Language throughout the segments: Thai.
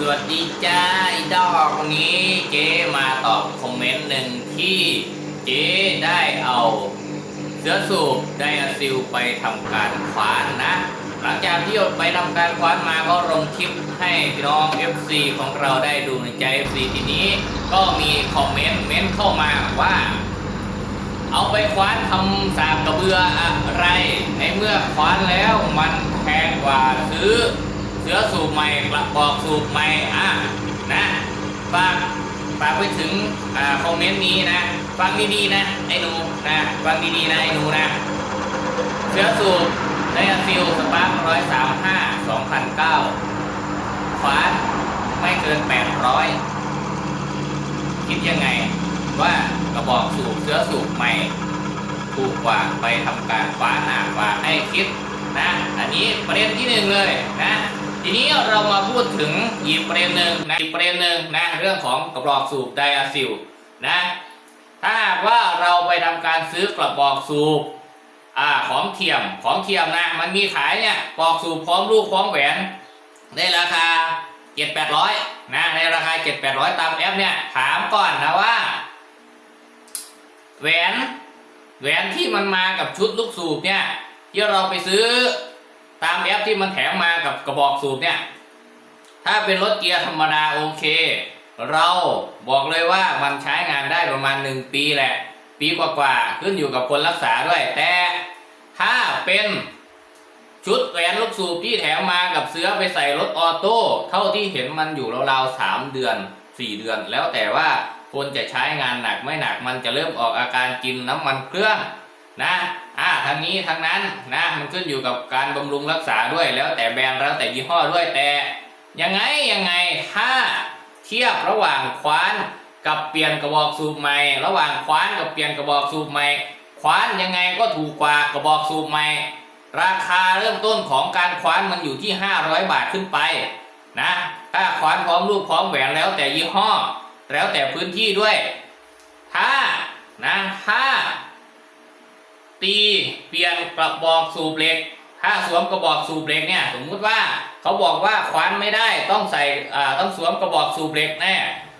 สวัสดีจ้าไอ้ดอกวันนี้เจ๊มาตอบคอมเมนต์หนึ่งที่เจ๊ได้เอาเสื้อสูบไดอาซิลไปทำการขวานนะ หลังจากที่ไปทำการขวานมาก็ลงคลิปให้พี่น้อง FC ของเราได้ดูในใจ FC ทีนี้ ก็มีคอมเมนต์เม้นเข้ามาว่าเอาไปคว้านทำสากกระเบืออะไร ในเมื่อคว้านแล้วมันแพงกว่าซื้อ สือสูบใหม่กระบอกสูบใหม่อะนะฝากฝากไปถึงอคอมเมนต์นี้นะ ฟังดีๆนะไอ้หนูนะฟังดีๆนะไอ้หนูนะ เสือสูบไดอะซิลสปาร์คร้อยสามห้าสองพันเก้าคว้านไม่เกินแปดร้อยคิดยังไงว่ากระบอกสูบเสื้อสูบใหม่ถูกกว่าไปทำการฟ้าหนากว่าให้คิดนะ อันนี้ประเด็นที่หนึ่งเลยนะ ทีนี้เรามาพูดถึงอีกประเด็นหนึ่งนะอีกประเด็นหนึ่งนะเรื่องของกระบอกสูบไดอะซิลนะถ้าว่าเราไปทำการซื้อกระบอกสูบอ่าของเทียมของเทียมนะมันมีขายเนี่ยกระบอกสูบพร้อมลูกพร้อมแหวนในราคาเจ็ดแปดร้อยนะในราคาเจ็ดแปดร้อยตามแอปเนี่ยถามก่อนนะว่า แหวนแหวนที่มันมากับชุดลูกสูบเนี่ยที่เราไปซื้อ ตามแอปที่มันแถมมากับกระบอกสูบเนี่ย ถ้าเป็นรถเกียร์ธรรมดาโอเค เราบอกเลยว่ามันใช้งานได้ประมาณหนึ่งปีแหละ ปีกว่าๆขึ้นอยู่กับคนรักษาด้วย แต่ถ้าเป็นชุดแหวนลูกสูบที่แถมมากับเสื้อไปใส่รถออโต้เท่าที่เห็นมันอยู่ราวๆสามเดือนสี่เดือน แล้วแต่ว่าคนจะใช้งานหนักไม่หนักมันจะเริ่มออกอาการกินน้ำมันเครื่อง นะอ่าทางนี้ทางนั้นนะมันขึ้นอยู่กับการบำรุงรักษาด้วยแล้วแต่แบรนด์แล้วแต่ยี่ห้อด้วยแต่ ยังไงยังไงถ้าเทียบระหว่างคว้านกับเปลี่ยนกระบอกสูบใหม่ ระหว่างคว้านกับเปลี่ยนกระบอกสูบใหม่ คว้านยังไงก็ถูกกว่ากระบอกสูบใหม่ ราคาเริ่มต้นของการคว้านมันอยู่ที่ 500 บาทขึ้นไปนะถ้าคว้านพร้อมลูกพร้อมแหวนแล้วแต่ยี่ห้อ แล้วแต่พื้นที่ด้วย ถ้านะถ้า ตี เปลี่ยนกระบอกสูบเหล็ก ถ้าสวมกระบอกสูบเหล็กเนี่ยสมมุติว่าเขาบอกว่าคว้านไม่ได้ต้องใส่ต้องสวมกระบอกสูบเหล็กแน่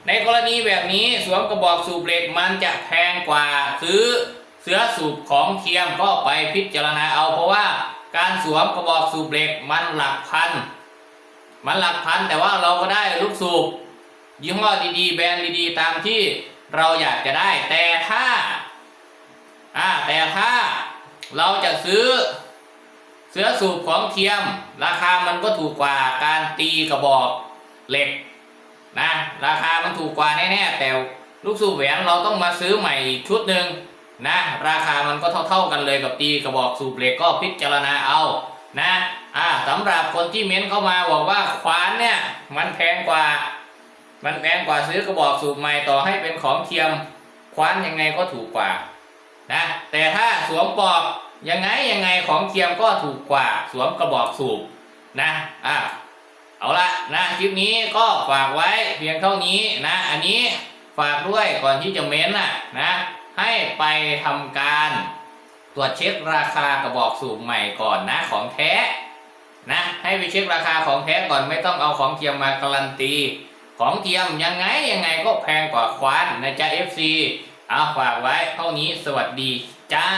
ในกรณีแบบนี้สวมกระบอกสูบเหล็กมันจะแพงกว่าซื้อเสื้อสูบของเทียมก็ไปพิจารณาเอาเพราะว่าการสวมกระบอกสูบเหล็กมันหลักพัน มันหลักพันแต่ว่าเราก็ได้ลูกสูบยี่ห้อดีๆ แบรนด์ดีๆ ตามที่เราอยากจะได้ แต่ถ้าอ่าแต่ถ้า เราจะซื้อเสื้อสูบของเทียม ราคามันก็ถูกกว่าการตีกระบอกเหล็กนะราคามันถูกกว่าแน่ๆแต่ลูกสูบแหวนเราต้องมาซื้อใหม่ชุดหนึ่งนะราคามันก็เท่าๆกันเลยกับตีกระบอกสูบเหล็กก็พิจารณาเอานะอ่าสำหรับคนที่เม้นเข้ามาบอกว่าขวานเนี่ยมันแพงกว่า มันแพงกว่าซื้อกระบอกสูบใหม่ต่อให้เป็นของเทียมคว้านยังไงก็ถูกกว่านะ แต่ถ้าสวมปลอกยังไงยังไงของเทียมก็ถูกกว่าสวมกระบอกสูบนะอะเอาละนะคลิปนี้ก็ฝากไว้เพียงเท่านี้นะ อันนี้ฝากด้วยก่อนที่จะเม้นน่ะนะให้ไปทำการตรวจเช็คราคากระบอกสูบใหม่ก่อนนะของแท้นะให้ไปเช็คราคาของแท้ก่อนไม่ต้องเอาของเทียมมาการันตี ของเทียมยังไงยังไงก็แพงกว่าควานนะจ๊ะ FC เอาฝากไว้เท่านี้สวัสดี จ้า